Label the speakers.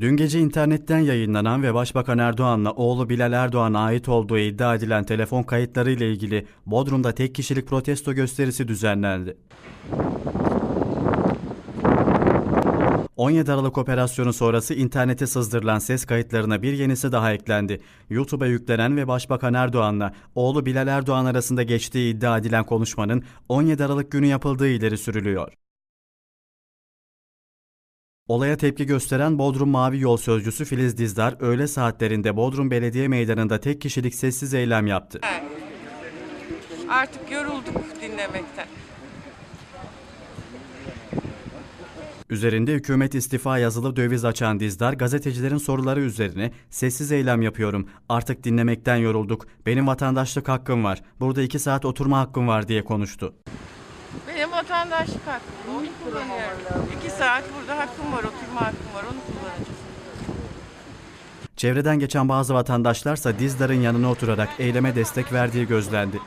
Speaker 1: Dün gece internetten yayınlanan ve Başbakan Erdoğan'la oğlu Bilal Erdoğan'a ait olduğu iddia edilen telefon kayıtları ile ilgili Bodrum'da tek kişilik protesto gösterisi düzenlendi. 17 Aralık operasyonu sonrası internete sızdırılan ses kayıtlarına bir yenisi daha eklendi. YouTube'a yüklenen ve Başbakan Erdoğan'la oğlu Bilal Erdoğan arasında geçtiği iddia edilen konuşmanın 17 Aralık günü yapıldığı ileri sürülüyor. Olaya tepki gösteren Bodrum Mavi Yol Sözcüsü Filiz Dizdar, öğle saatlerinde Bodrum Belediye Meydanı'nda tek kişilik sessiz eylem yaptı.
Speaker 2: Artık yorulduk dinlemekten.
Speaker 1: Üzerinde hükümet istifa yazılı döviz açan Dizdar, gazetecilerin soruları üzerine sessiz eylem yapıyorum, artık dinlemekten yorulduk, benim vatandaşlık hakkım var, burada iki saat oturma hakkım var diye konuştu.
Speaker 2: Benim vatandaşlık hakkım. Onu kullanıyorum. İki saat burada hakkım var, oturma hakkım var. Onu kullanacağız.
Speaker 1: Çevreden geçen bazı vatandaşlarsa Dizdar'ın yanına oturarak eyleme destek verdiği gözlendi.